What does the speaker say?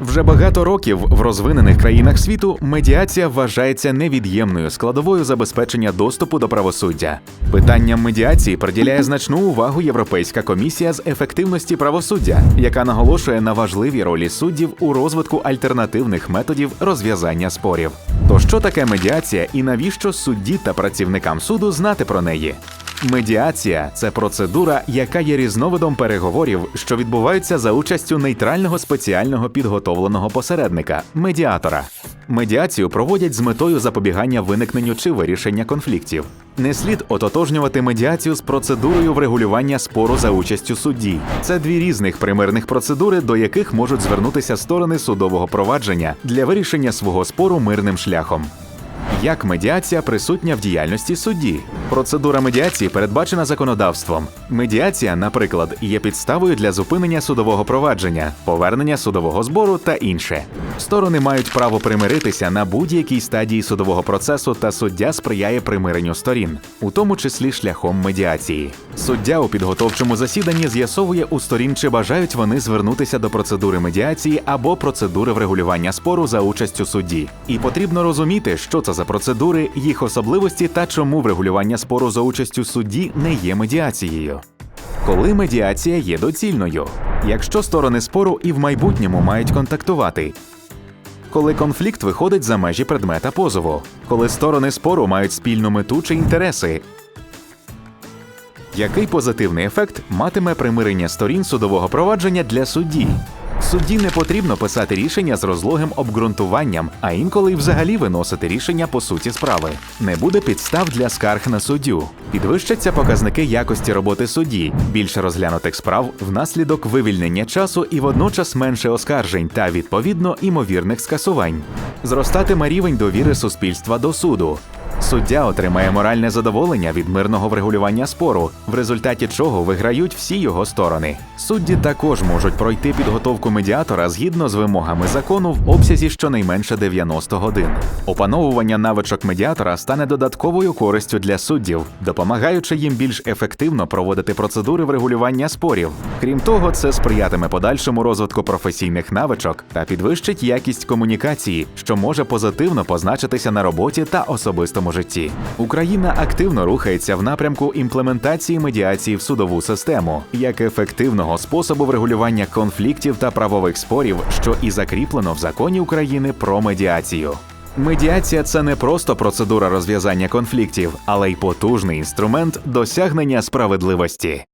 Вже багато років в розвинених країнах світу медіація вважається невід'ємною складовою забезпечення доступу до правосуддя. Питанням медіації приділяє значну увагу Європейська комісія з ефективності правосуддя, яка наголошує на важливій ролі суддів у розвитку альтернативних методів розв'язання спорів. То що таке медіація і навіщо судді та працівникам суду знати про неї? Медіація це процедура, яка є різновидом переговорів, що відбуваються за участю нейтрального спеціального підготовленого посередника медіатора. Медіацію проводять з метою запобігання виникненню чи вирішення конфліктів. Не слід ототожнювати медіацію з процедурою врегулювання спору за участю судді. Це дві різних примирних процедури, до яких можуть звернутися сторони судового провадження для вирішення свого спору мирним шляхом. Як медіація присутня в діяльності судді? Процедура медіації передбачена законодавством. Медіація, наприклад, є підставою для зупинення судового провадження, повернення судового збору та інше. Сторони мають право примиритися на будь-якій стадії судового процесу, та суддя сприяє примиренню сторін, у тому числі шляхом медіації. Суддя у підготовчому засіданні з'ясовує у сторін, чи бажають вони звернутися до процедури медіації або процедури врегулювання спору за участю судді. І потрібно розуміти, що це за процедури, їх особливості та чому врегулювання спору за участю судді не є медіацією. Коли медіація є доцільною, якщо сторони спору і в майбутньому мають контактувати, коли конфлікт виходить за межі предмета позову, коли сторони спору мають спільну мету чи інтереси. Який позитивний ефект матиме примирення сторін судового провадження для судді? Судді не потрібно писати рішення з розлогим обґрунтуванням, а інколи й взагалі виносити рішення по суті справи. Не буде підстав для скарг на суддю. Підвищаться показники якості роботи судді, більше розглянутих справ внаслідок вивільнення часу і водночас менше оскаржень та відповідно імовірних скасувань. Зростатиме рівень довіри суспільства до суду. Суддя отримає моральне задоволення від мирного врегулювання спору, в результаті чого виграють всі його сторони. Судді також можуть пройти підготовку медіатора згідно з вимогами закону в обсязі щонайменше 90 годин. Опановування навичок медіатора стане додатковою користю для суддів, допомагаючи їм більш ефективно проводити процедури врегулювання спорів. Крім того, це сприятиме подальшому розвитку професійних навичок та підвищить якість комунікації, що може позитивно позначитися на роботі та особистому житті. Україна активно рухається в напрямку імплементації медіації в судову систему як ефективного способу врегулювання конфліктів та правових спорів, що і закріплено в законі України про медіацію. Медіація це не просто процедура розв'язання конфліктів, але й потужний інструмент досягнення справедливості.